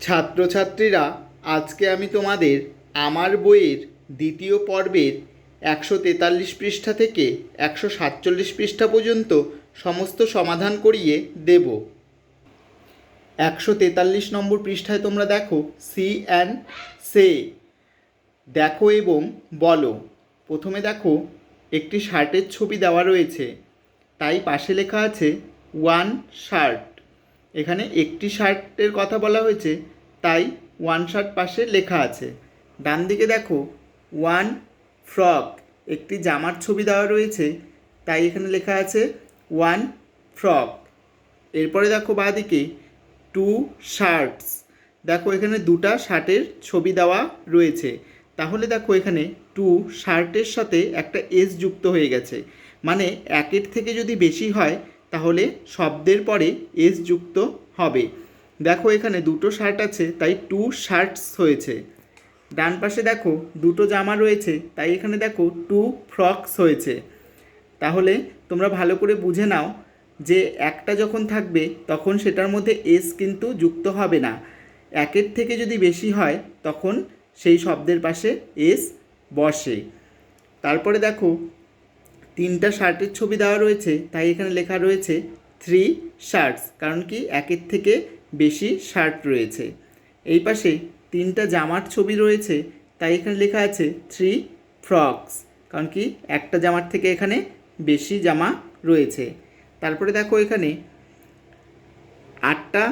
ছাত্রছাত্রীরা, আজকে আমি তোমাদের আমার বইয়ের দ্বিতীয় পর্বের একশো তেতাল্লিশ পৃষ্ঠা থেকে একশো সাতচল্লিশ পৃষ্ঠা পর্যন্ত সমস্ত সমাধান করিয়ে দেব। একশো তেতাল্লিশ নম্বর পৃষ্ঠায় তোমরা দেখো, সি অ্যান্ড সে। দেখো এবং বলো। প্রথমে দেখো, একটি শার্টের ছবি দেওয়া রয়েছে। তাই পাশে লেখা আছে, ওয়ান শার্ট। এখানে একটি শার্টের কথা বলা হয়েছে, তাই ওয়ান শার্ট পাশে লেখা আছে। ডান দিকে দেখো, ওয়ান ফ্রক, একটি জামার ছবি দেওয়া রয়েছে, তাই এখানে লেখা আছে ওয়ান ফ্রক। এরপরে দেখো বাঁদিকে, টু শার্টস, দেখো এখানে দুটা শার্টের ছবি দেওয়া রয়েছে। তাহলে দেখো এখানে টু শার্টের সাথে একটা এস যুক্ত হয়ে গেছে। মানে একের থেকে যদি বেশি হয় তাহলে শব্দের পরে এস যুক্ত হবে। দেখো এখানে দুটো শার্ট আছে, তাই টু শার্টস হয়েছে। ডান পাশে দেখো দুটো জামা রয়েছে, তাই এখানে দেখো টু ফ্রকস হয়েছে। তাহলে তোমরা ভালো করে বুঝে নাও যে একটা যখন থাকবে, তখন সেটার মধ্যে এস কিন্তু যুক্ত হবে না। একের থেকে যদি বেশি হয়, তখন সেই শব্দের পাশে এস বসে। তারপরে দেখো তিনটা শার্টের ছবি দেওয়া রয়েছে, তাই এখানে লেখা রয়েছে, থ্রি শার্টস কারণ কি একের থেকে বেশি শার্ট রয়েছে। এই পাশে তিনটা জামার ছবি রয়েছে, তাই এখানে লেখা আছে, থ্রি ফ্রকস কারণ কি একটা জামার থেকে এখানে বেশি জামা রয়েছে। তারপরে দেখো এখানে আটটা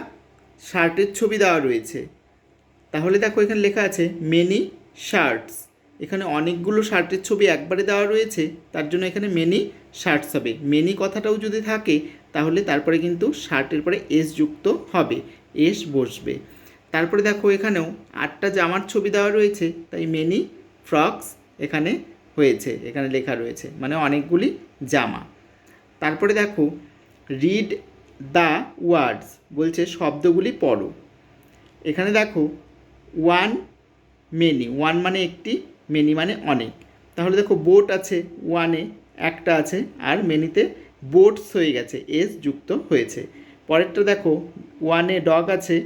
শার্টের ছবি দেওয়া রয়েছে। তাহলে দেখো এখানে লেখা আছে, মেনি শার্টস এখানে অনেকগুলো শার্টের ছবি একবারে দেওয়া রয়েছে, তার জন্য এখানে মেনি শার্টস হবে। মেনি কথাটাও যদি থাকে, তাহলে তারপরে কিন্তু শার্টের পরে এস যুক্ত হবে এস বসবে। তারপরে দেখো এখানেও আটটা জামার ছবি দেওয়া রয়েছে, তাই মেনি ফ্রকস এখানে হয়েছে, এখানে লেখা রয়েছে মানে অনেকগুলি জামা। তারপরে দেখো রিড দ্য ওয়ার্ডস বলছে শব্দগুলি পড়ো। এখানে দেখো ওয়ান মেনি ওয়ান মানে একটি মেনি মানে অনেক। তাহলে দেখো বোট আছে ওয়ানে একটা আছে, আর মেনিতে বোটস হয়ে গেছে এস যুক্ত হয়েছে। পরেরটা দেখো ওয়ানে ডগ আছে,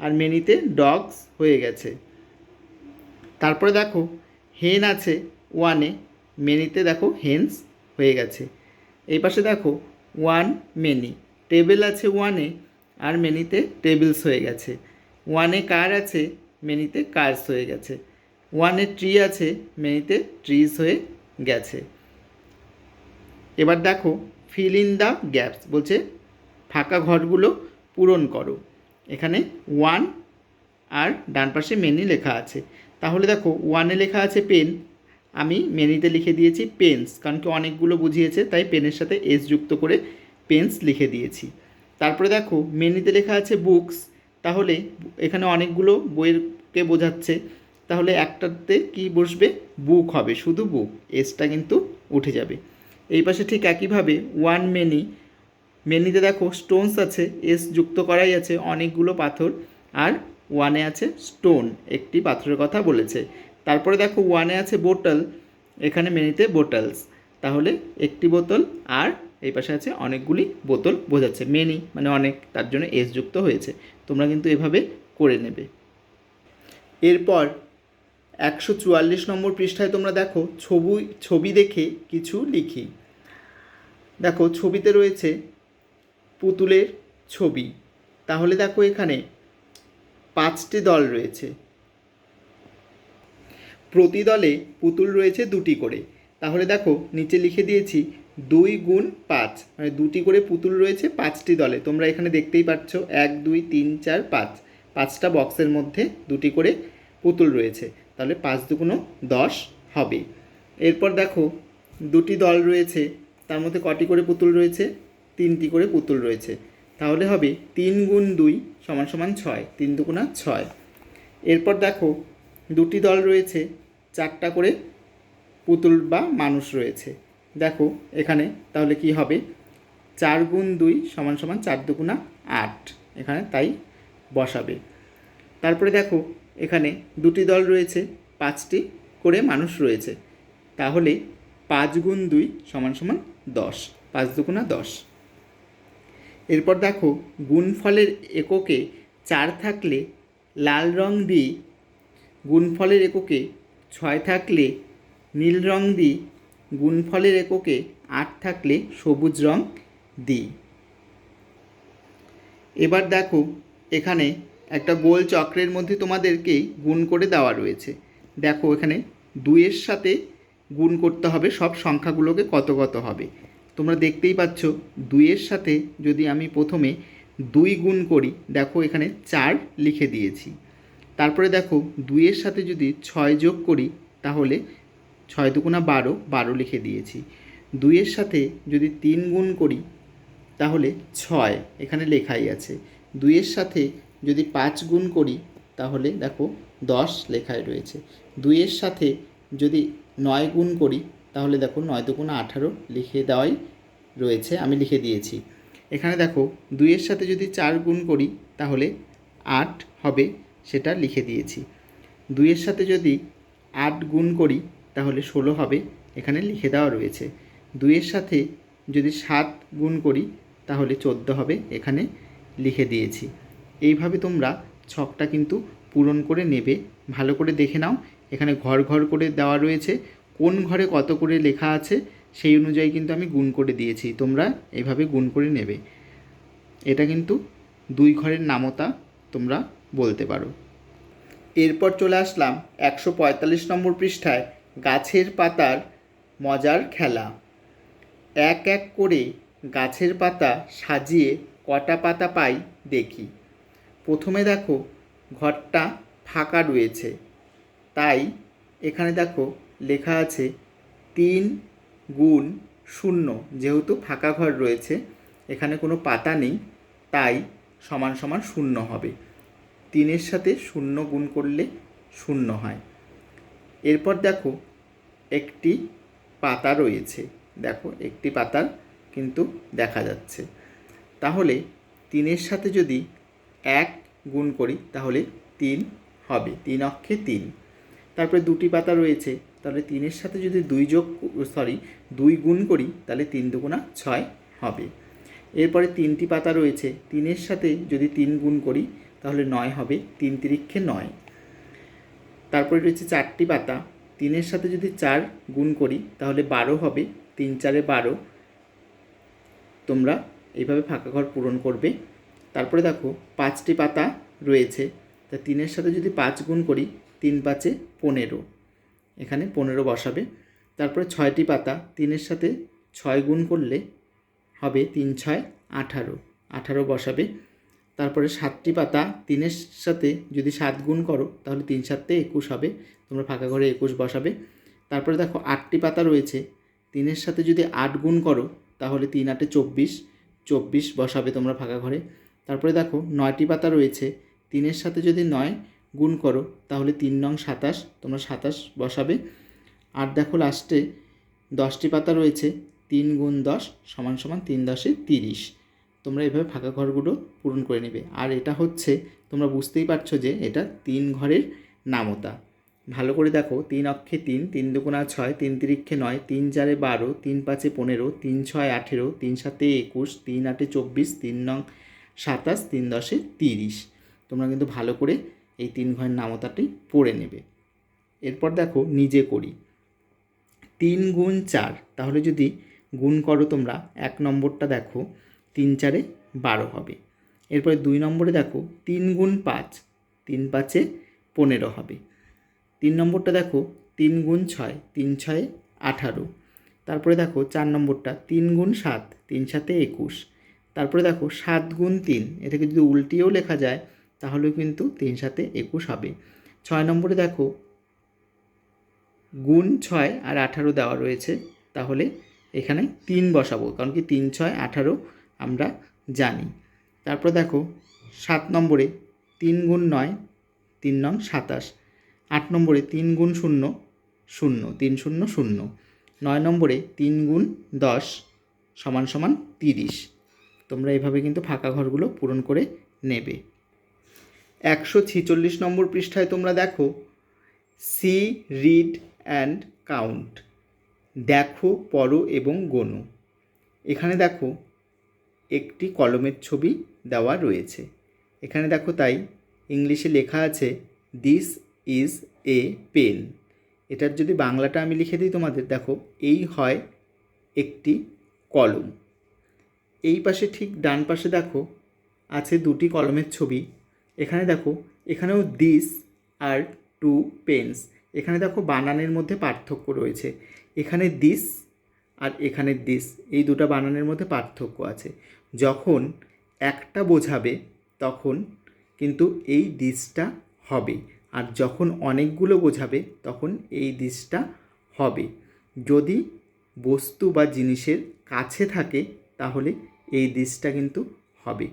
আর মেনিতে ডগস হয়ে গেছে। তারপরে দেখো হেন আছে ওয়ানে মেনিতে দেখো হেন্স হয়ে গেছে। এই পাশে দেখো ওয়ান মেনি টেবিল আছে ওয়ানে আর মেনিতে টেবিলস হয়ে গেছে। ওয়ানে কার আছে মেনিতে কার্স হয়ে গেছে। ওয়ানে ট্রি আছে, মেনিতে ট্রিজ হয়ে গেছে। এবার দেখো ফিল ইন দ্য গ্যাপস বলছে, ফাঁকা ঘরগুলো পূরণ করো। এখানে ওয়ান আর ডান পাশে মেনি লেখা আছে। তাহলে দেখো ওয়ানে লেখা আছে পেন আমি মেনিতে লিখে দিয়েছি পেন্স কারণ কি অনেকগুলো বুঝিয়েছে, তাই পেনের সাথে এস যুক্ত করে পেন্স লিখে দিয়েছি। তারপরে দেখো মেনিতে লেখা আছে বুকস তাহলে এখানে অনেকগুলো বইয়েরকে বোঝাচ্ছে। তাহলে একটাতে কি বসবে? বুক হবে, শুধু বুক। এসটা কিন্তু উঠে যাবে। এই পাশে ঠিক একইভাবে ওয়ান মেনি মেনিতে দেখো স্টোনস আছে এস যুক্ত করাই আছে অনেকগুলো পাথর। আর ওয়ানে আছে স্টোন একটি পাথরের কথা বলেছে। তারপরে দেখো ওয়ানে আছে বোটল এখানে মেনিতে বোটলস তাহলে একটি বোতল আর এই পাশে আছে অনেকগুলি বোতল বোঝাচ্ছে। মেনি মানে অনেক, তার জন্য এস যুক্ত হয়েছে। তোমরা কিন্তু এভাবে করে নেবে। এরপর একশো চুয়াল্লিশ নম্বর পৃষ্ঠায় তোমরা দেখো, ছবি ছবি দেখে কিছু লিখি। দেখো, ছবিতে রয়েছে পুতুলের ছবি। তাহলে দেখো এখানে পাঁচটি দল রয়েছে। প্রতি দলে পুতুল রয়েছে দুটি করে। তাহলে দেখো, নিচে লিখে দিয়েছি দুই গুণ পাঁচ। মানে দুটি করে পুতুল রয়েছে পাঁচটি দলে। তোমরা এখানে দেখতেই পাচ্ছ, এক, দুই, তিন, চার, পাঁচ। পাঁচটা বক্সের মধ্যে দুটি করে পুতুল রয়েছে। তাহলে পাঁচ দুগুণো দশ হবে। এরপর দেখো, দুটি দল রয়েছে, তার মধ্যে কটি করে পুতুল রয়েছে, তিনটি করে পুতুল রয়েছে। তাহলে হবে তিন গুণ দুই সমান সমান ছয়, তিন দুগুণা ছয়। এরপর দেখো, দুটি দল রয়েছে, চারটা করে পুতুল বা মানুষ রয়েছে। দেখো, এখানে তাহলে কি হবে? চার গুণ দুই সমান সমান চার দুগুণা আট, এখানে তাই বসাবে। তারপরে দেখো এখানে দুটি দল রয়েছে, পাঁচটি করে মানুষ রয়েছে। তাহলে পাঁচ গুণ দুই সমান সমান দশ, পাঁচ দুগুণা দশ। এরপর দেখো, গুণফলের এককে চার থাকলে লাল রং দিই গুণফলের এককে ছয় থাকলে নীল রং দিই গুণফলের এককে আট থাকলে সবুজ রং দিই এবার দেখো, এখানে একটা গোল চক্রের মধ্যে তোমাদেরকেই গুণ করে দেওয়া রয়েছে। দেখো এখানে দুইয়ের সাথে গুণ করতে হবে, সব সংখ্যাগুলোকে কত কত হবে। তোমরা দেখতেই পাচ্ছ, দুইয়ের সাথে যদি আমি প্রথমে দুই গুণ করি, দেখো এখানে চার লিখে দিয়েছি। তারপরে দেখো, দুইয়ের সাথে যদি ছয় যোগ করি, তাহলে ছয় দুগুণা বারো বারো লিখে দিয়েছি। দুইয়ের সাথে যদি তিন গুণ করি, তাহলে ছয় এখানে লেখাই আছে। দুইয়ের সাথে যদি পাঁচ গুণ করি, তাহলে দেখো দশ লেখায় রয়েছে। দুইয়ের সাথে যদি নয় গুণ করি, তাহলে দেখো নয় দুগুণ আঠারো লিখে দেওয়াই রয়েছে, আমি লিখে দিয়েছি। এখানে দেখো দুইয়ের সাথে যদি চার গুণ করি, তাহলে আট হবে, সেটা লিখে দিয়েছি। দুইয়ের সাথে যদি আট গুণ করি, তাহলে ষোলো হবে, এখানে লিখে দেওয়া রয়েছে। দুইয়ের সাথে যদি সাত গুণ করি, তাহলে চোদ্দ হবে, এখানে লিখে দিয়েছি। এইভাবে তোমরা ছকটা কিন্তু পূরণ করে নেবে। ভালো করে দেখে নাও। এখানে ঘর ঘর করে দেওয়া রয়েছে। কোন ঘরে কত করে লেখা আছে, সেই অনুযায়ী কিন্তু আমি গুণ করে দিয়েছি। তোমরা এভাবে গুণ করে নেবে। এটা কিন্তু দুই ঘরের নামতা তোমরা বলতে পারো। এরপর চলে আসলাম একশো পঁয়তাল্লিশ নম্বর পৃষ্ঠায়, গাছের পাতার মজার খেলা। এক এক করে গাছের পাতা সাজিয়ে কটা পাতা পাই দেখি। প্রথমে দেখো ঘরটা ফাঁকা রয়েছে। তাই এখানে দেখো লেখা আছে তিন গুণ শূন্য, যেহেতু ফাঁকা ঘর রয়েছে, এখানে কোনো পাতা নেই, তাই সমান সমান শূন্য হবে। তিনের সাথে শূন্য গুণ করলে শূন্য হয়। এরপর দেখো একটি পাতা রয়েছে। দেখো একটি পাতার কিন্তু দেখা যাচ্ছে। তাহলে তিনের সাথে যদি এক গুণ করি, তাহলে তিন হবে। তিন অক্ষে তিন। তারপরে দুটি পাতা রয়েছে, তাহলে তিনের সাথে যদি দুই যোগ সরি দুই গুণ করি, তাহলে তিন দুগুণা ছয় হবে। এরপরে তিনটি পাতা রয়েছে, তিনের সাথে যদি তিন গুণ করি, তাহলে নয় হবে, তিন তিরিক্ষে নয়। তারপরে রয়েছে চারটি পাতা, তিনের সাথে যদি চার গুণ করি, তাহলে বারো হবে, তিন চারে বারো। তোমরা এইভাবে ফাঁকা ঘর পূরণ করবে। তারপরে দেখো পাঁচটি পাতা রয়েছে। তা তিনের সাথে যদি পাঁচ গুণ করি, তিন পাঁচে পনেরো। এখানে পনেরো বসাবে। তারপরে ছয়টি পাতা, তিনের সাথে ছয় গুণ করলে হবে তিন ছয় আঠারো। আঠারো বসাবে। তারপরে সাতটি পাতা, তিনের সাথে যদি সাত গুণ করো, তাহলে তিন সাতে একুশ হবে। তোমরা ফাঁকা ঘরে একুশ বসাবে। তারপরে দেখো আটটি পাতা রয়েছে। তিনের সাথে যদি আট গুণ করো, তাহলে তিন আটে চব্বিশ। চব্বিশ বসাবে তোমরা ফাঁকা ঘরে। তারপরে দেখো নয়টি পাতা রয়েছে। তিনের সাথে যদি নয় গুণ করো, তাহলে তিন নং সাতাশ, তোমরা সাতাশ বসাবে। আর দেখো লাস্টে দশটি পাতা রয়েছে, তিন গুণ দশ সমান সমান তিন দশে তিরিশ। তোমরা এভাবে ফাঁকা ঘরগুলো পূরণ করে নেবে। আর এটা হচ্ছে, তোমরা বুঝতেই পারছ যে এটা তিন ঘরের নামতা। ভালো করে দেখো, তিন অক্ষে তিন তিন দুগুণা ছয়, তিন তিরিক্ষে নয়, তিন চারে বারো, তিন পাঁচে পনেরো, তিন ছয় আঠেরো, তিন সাতে একুশ, তিন আটে চব্বিশ, তিন নং সাতাশ তিন দশে তিরিশ। তোমরা কিন্তু ভালো করে এই তিন ঘরের নামতাটি পড়ে নেবে। এরপর দেখো, নিজে করি। তিন গুণ চার, তাহলে যদি গুণ করো তোমরা, এক নম্বরটা দেখো, তিন চারে বারো হবে। এরপরে দুই নম্বরে দেখো, তিন গুণ পাঁচ, তিন পাঁচে পনেরো হবে। তিন নম্বরটা দেখো, তিন গুণ ছয়, তিন ছয়ে আঠারো। তারপরে দেখো, চার নম্বরটা, তিন গুণ সাত, তিন সাতে একুশ। তারপরে দেখো সাত গুণ তিন, এটাকে যদি উল্টিয়েও লেখা যায়, তাহলেও কিন্তু তিন সাতে একুশ হবে। ছয় নম্বরে দেখো, গুণ ছয় আর আঠারো দেওয়া রয়েছে, তাহলে এখানে তিন বসাবো, কারণ কি তিন, ছয়, আঠারো আমরা জানি। তারপর দেখো, সাত নম্বরে তিন গুণ নয়, তিন নং সাতাশ। আট নম্বরে তিন গুণ শূন্য শূন্য, তিন শূন্য শূন্য। নয় নম্বরে তিন গুণ দশ, সমান সমান তিরিশ। তোমরা এভাবে কিন্তু ফাঁকা ঘরগুলো পূরণ করে নেবে। একশো ছিচল্লিশ নম্বর পৃষ্ঠায় তোমরা দেখো সি রিড অ্যান্ড কাউন্ট দেখো, পড়ো এবং গোনো। এখানে দেখো, একটি কলমের ছবি দেওয়া রয়েছে। এখানে দেখো তাই, ইংলিশে লেখা আছে দিস ইজ এ পেন এটার যদি বাংলাটা আমি লিখে দিই তোমাদের, দেখো, এই হয় একটি কলম। এই পাশে ঠিক ডান পাশে দেখো আছে দুটি কলমের ছবি। এখানে দেখো, এখানেও দিস আর টু পেন্স এখানে দেখো বানানের মধ্যে পার্থক্য রয়েছে। এখানে দিস আর এখানে দিস এই দুটো বানানের মধ্যে পার্থক্য আছে। যখন একটা বোঝাবে, তখন কিন্তু এই দিসটা হবে। আর যখন অনেকগুলো বোঝাবে, তখন এই দিসটা হবে। যদি বস্তু বা জিনিসের কাছে থাকে তাহলে এই দিসটা কিন্তু হবে।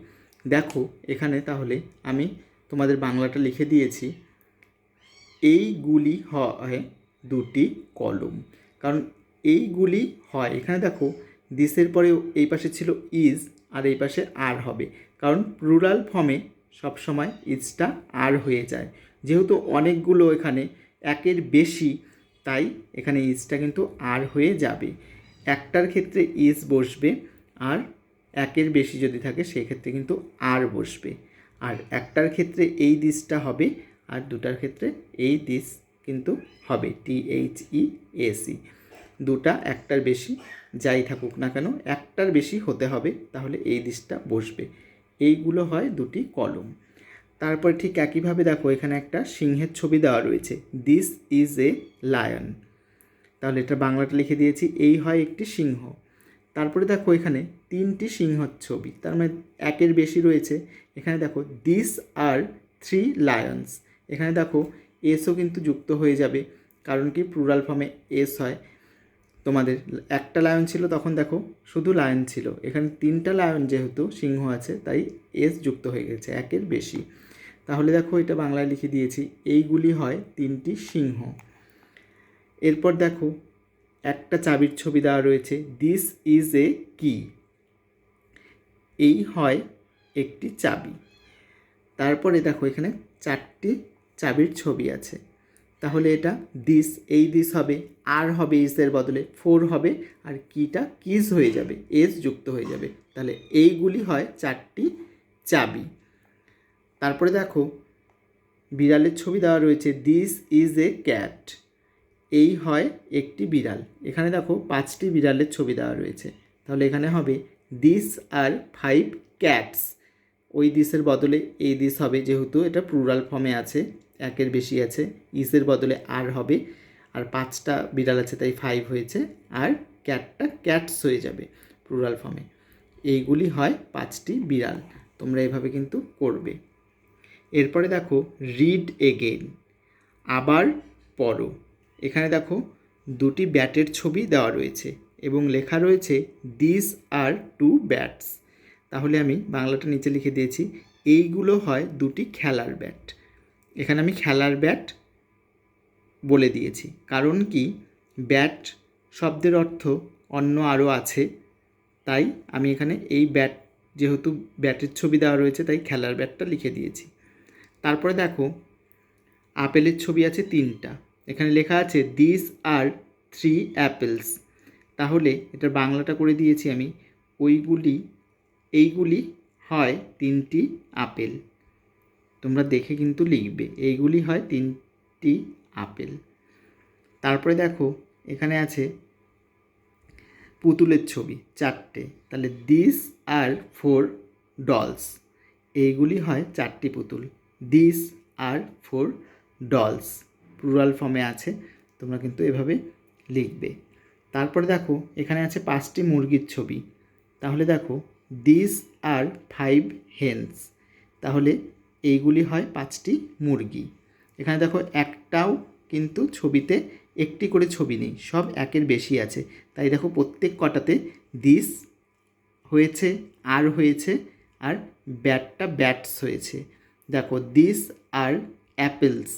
দেখো, এখানে তাহলে আমি তোমাদের বাংলাটা লিখে দিয়েছি। এইগুলি হয় দুটি কলম। কারণ এইগুলি হয়, এখানে দেখো, দিসের পরে এই পাশে ছিল ইজ আর এই পাশে আর হবে। কারণ রুরাল ফর্মে সবসময় ইজটা আর হয়ে যায়। যেহেতু অনেকগুলো এখানে, একের বেশি, তাই এখানে ইজটা কিন্তু আর হয়ে যাবে। একটার ক্ষেত্রে ইজ বসবে আর একের বেশি যদি থাকে, সেক্ষেত্রে কিন্তু আর বসবে। আর একটার ক্ষেত্রে এই দিসটা হবে, আর দুটার ক্ষেত্রে এই দিস কিন্তু হবে, টি এইচ ই এসি দুটা একটার বেশি, যাই থাকুক না কেন, একটার বেশি হতে হবে, তাহলে এই দিসটা বসবে। এইগুলো হয় দুটি কলম। তারপর ঠিক একইভাবে দেখো, এখানে একটা সিংহের ছবি দেওয়া রয়েছে, দিস ইজ এ লায়ন। তাহলে এটা বাংলাটা লিখে দিয়েছি, এই হয় একটি সিংহ। তারপরে দেখো এখানে তিনটি সিংহর ছবি, তার মানে একের বেশি রয়েছে। এখানে দেখো দিস আর থ্রি লায়ন্স এখানে দেখো এসও কিন্তু যুক্ত হয়ে যাবে, কারণ কি? প্লুরাল ফর্মে এস হয়। তোমাদের একটা লায়ন ছিল, তখন দেখো, শুধু লায়ন ছিল। এখানে তিনটা লায়ন যেহেতু সিংহ আছে, তাই এস যুক্ত হয়ে গেছে, একের বেশি। তাহলে দেখো, এটা বাংলায় লিখে দিয়েছি, এইগুলি হয় তিনটি সিংহ। এরপর দেখো একটা চাবির ছবি দেওয়া রয়েছে। দিস ইজ এ কি এই হয় একটি চাবি। তারপরে দেখো, এখানে চারটি চাবির ছবি আছে। তাহলে এটা দিস এই দিস হবে, আর হবে ইসের বদলে ফোর হবে, আর কিটা কিস হয়ে যাবে এস যুক্ত হয়ে যাবে। তাহলে এইগুলি হয় চারটি চাবি। তারপরে দেখো, বিড়ালের ছবি দেওয়া রয়েছে দিস ইজ এ ক্যাট এই হয় একটি বিড়াল। এখানে দেখো পাঁচটি বিড়ালের ছবি দেওয়া রয়েছে। তাহলে এখানে হবে দিস আর ফাইভ ক্যাটস ওই দিসের বদলে এই দিস হবে, যেহেতু এটা প্লুরাল ফর্মে আছে, একের বেশি আছে, ইসের বদলে আর হবে, আর পাঁচটা বিড়াল আছে তাই ফাইভ হয়েছে, আর ক্যাটটা ক্যাটস হয়ে যাবে প্লুরাল ফর্মে এইগুলি হয় পাঁচটি বিড়াল, তোমরা এভাবে কিন্তু করবে। এরপরে দেখো রিড এগেইন আবার পড়ো। এখানে দেখো দুটি ব্যাটের ছবি দেওয়া রয়েছে এবং লেখা রয়েছে দিস আর টু ব্যাটস তাহলে আমি বাংলাটা নিচে লিখে দিয়েছি, এইগুলো হয় দুটি খেলার ব্যাট। এখানে আমি খেলার ব্যাট বলে দিয়েছি, কারণ কি? ব্যাট শব্দের অর্থ অন্য আরও আছে, তাই আমি এখানে এই ব্যাট, যেহেতু ব্যাটের ছবি দেওয়া রয়েছে, তাই খেলার ব্যাটটা লিখে দিয়েছি। তারপরে দেখো, আপেলের ছবি আছে তিনটা এখানে লেখা আছে দিস আর থ্রি অ্যাপেলস তাহলে এটার বাংলাটা করে দিয়েছি আমি। ওইগুলি, এইগুলি হয় তিনটি আপেল। তোমরা দেখে কিন্তু লিখবে, এইগুলি হয় তিনটি আপেল। তারপরে দেখো, এখানে আছে পুতুলের ছবি, চারটে। তাহলে দিস আর ফোর ডলস এইগুলি হয় চারটি পুতুল। This are four dolls plural ফর্মে আছে, তোমরা কিন্তু এভাবে লিখবে। তারপরে দেখো, এখানে আছে পাঁচটি মুরগির ছবি। তাহলে দেখো দিস আর ফাইভ হেন্স তাহলে এইগুলি হয় পাঁচটি মুরগি। এখানে দেখো, একটাও কিন্তু ছবিতে একটি করে ছবি নেই, সব একের বেশি আছে। তাই দেখো, প্রত্যেক কটাতে দিস হয়েছে, আর হয়েছে, আর ব্যাটটা ব্যাটস হয়েছে। দেখো দিস আর অ্যাপেলস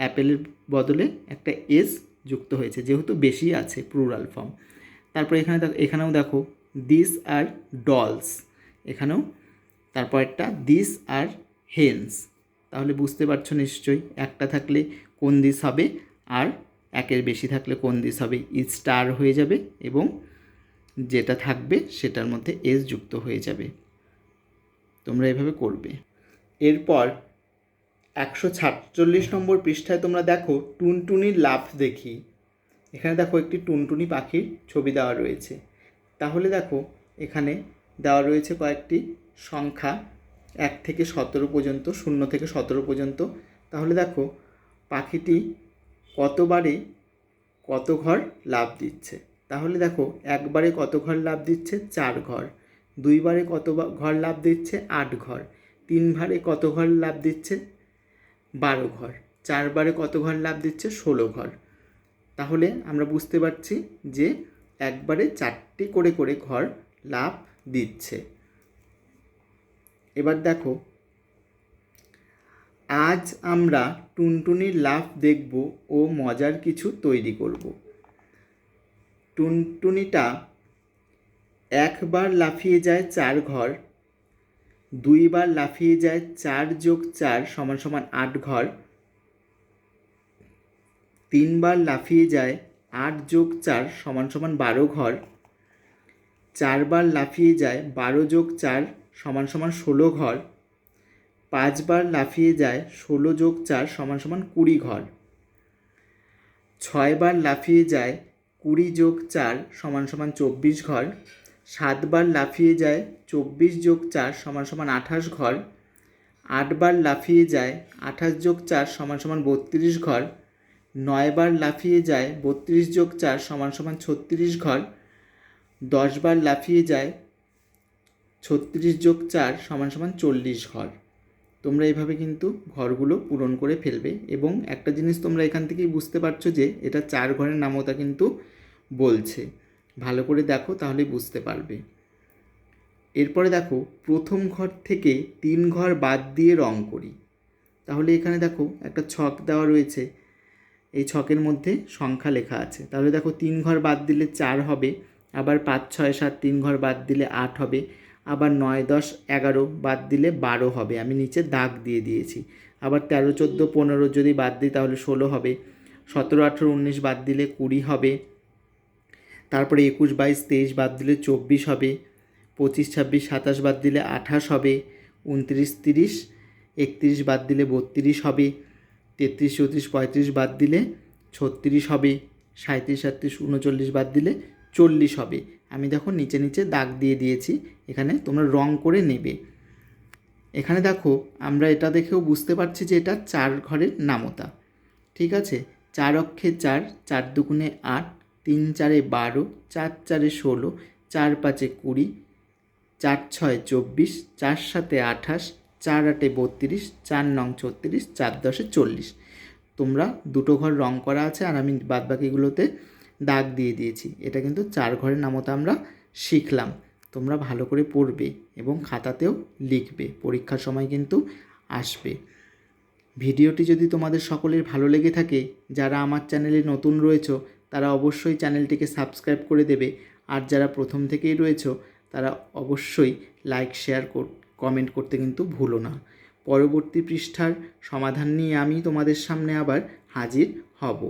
অ্যাপেলের বদলে একটা এস যুক্ত হয়েছে, যেহেতু বেশি আছে প্লুরাল ফর্ম। তারপর এখানে এখানেও দেখো দিস আর ডলস এখানেও, তারপর একটা দিস আর হেন্স তাহলে বুঝতে পারছ নিশ্চয়ই, একটা থাকলে কোন দিস হবে, আর একের বেশি থাকলে কোন দিস হবে। ই স্টার হয়ে যাবে এবং যেটা থাকবে সেটার মধ্যে এস যুক্ত হয়ে যাবে। তোমরা এভাবে করবে। এরপর একশো সাতচল্লিশ নম্বর পৃষ্ঠায় তোমরা দেখো, টুনটুনির লাভ দেখি। এখানে দেখো একটি টুনটুনি পাখির ছবি দেওয়া রয়েছে। তাহলে দেখো, এখানে দেওয়া রয়েছে কয়েকটি সংখ্যা, এক থেকে সতেরো পর্যন্ত, শূন্য থেকে সতেরো পর্যন্ত। তাহলে দেখো, পাখিটি কতবারে কত ঘর লাভ দিচ্ছে? তাহলে দেখো, একবারে কত ঘর লাভ দিচ্ছে? চার ঘর। দুইবারে কত ঘর লাভ দিচ্ছে? আট ঘর। তিনবারে কত ঘর লাভ দিচ্ছে? বারো ঘর। চারবারে কত ঘর লাভ দিচ্ছে? ষোলো ঘর। তাহলে আমরা বুঝতে পারছি যে একবারে চারটি করে করে ঘর লাভ দিচ্ছে। এবার দেখো, আজ আমরা টুনটুনির লাভ দেখব ও মজার কিছু তৈরি করব। টুনটুনিটা একবার লাফিয়ে যায় চার ঘর দুইবার লাফিয়ে যায় চার যোগ চার সমান সমান আট ঘর। তিনবার লাফিয়ে যায় আট যোগ চার সমান সমান বারো ঘর। চারবার লাফিয়ে যায় বারো যোগ চার সমান সমান ষোলো ঘর। পাঁচবার লাফিয়ে যায় ষোলো যোগ চার সমান সমান কুড়ি ঘর। ছয়বার লাফিয়ে যায় কুড়ি যোগ চার সমান সমান চব্বিশ ঘর। সাতবার লাফিয়ে যায়, চব্বিশ যোগ চার সমান সমান আঠাশ ঘর। আটবার লাফিয়ে যায়, আঠাশ যোগ চার সমান সমান বত্রিশ ঘর। নয়বার লাফিয়ে যায়, বত্রিশ যোগ চার সমান সমান ছত্রিশ ঘর। দশবার লাফিয়ে যায়, ছত্রিশ যোগ চার সমান সমান চল্লিশ ঘর। তোমরা এইভাবে কিন্তু ঘরগুলো পূরণ করে ফেলবে এবং একটা জিনিস তোমরা এখান থেকেই বুঝতে পারছ যে এটা চার ঘরের নামতা কিন্তু বলছে। ভালো করে দেখো, তাহলে বুঝতে পারবে। এরপরে দেখো, প্রথম ঘর থেকে তিন ঘর বাদ দিয়ে রং করি। তাহলে এখানে দেখো, একটা ছক দেওয়া রয়েছে। এই ছকের মধ্যে সংখ্যা লেখা আছে। তাহলে দেখো, তিন ঘর বাদ দিলে চার হবে, আবার পাঁচ, ছয়, সাত, তিন ঘর বাদ দিলে আট হবে, আবার নয়, দশ, এগারো বাদ দিলে বারো হবে। আমি নিচে দাগ দিয়ে দিয়েছি। আবার তেরো, চোদ্দ, পনেরো যদি বাদ দিই, তাহলে ষোলো হবে। সতেরো, আঠেরো, উনিশ বাদ দিলে কুড়ি হবে। তারপরে একুশ, বাইশ, তেইশ বাদ দিলে চব্বিশ হবে, পঁচিশ, ছাব্বিশ, সাতাশ বাদ দিলে আঠাশ হবে, উনত্রিশ, তিরিশ, একত্রিশ বাদ দিলে বত্রিশ হবে, তেত্রিশ, চৌত্রিশ, পঁয়ত্রিশ বাদ দিলে ছত্রিশ হবে সাঁত্রিশ সাতত্রিশ উনচল্লিশ বাদ দিলে চল্লিশ হবে। আমি দেখো নিচে নিচে দাগ দিয়ে দিয়েছি, এখানে তোমরা রং করে নেবে। এখানে দেখো আমরা এটা দেখেও বুঝতে পারছি যে এটা চার ঘরের নামতা, ঠিক আছে? চার অক্ষে চার চার দুগুণে আট তিন চারে বারো, চার চারে ষোলো, চার পাঁচে কুড়ি, চার ছয় চব্বিশ, চার সাতে আঠাশ, চার আটে বত্রিশ, চার নং ছত্রিশ, চার দশে চল্লিশ। তোমরা দুটো ঘর রং করা আছে আর আমি বাদবাকিগুলোতে দাগ দিয়ে দিয়েছি। এটা কিন্তু চার ঘরের নামতা আমরা শিখলাম। তোমরা ভালো করে পড়বে এবং খাতাতেও লিখবে। পরীক্ষার সময় কিন্তু আসবে। ভিডিওটি যদি তোমাদের সকলের ভালো লেগে থাকে, যারা আমার চ্যানেলে নতুন রয়েছো তারা অবশ্যই চ্যানেলটিকে সাবস্ক্রাইব করে দেবে। আর যারা প্রথম থেকেই রয়েছ, তারা অবশ্যই লাইক, শেয়ার কমেন্ট করতে কিন্তু ভুলো না। পরবর্তী পৃষ্ঠার সমাধান নিয়ে আমি তোমাদের সামনে আবার হাজির হব।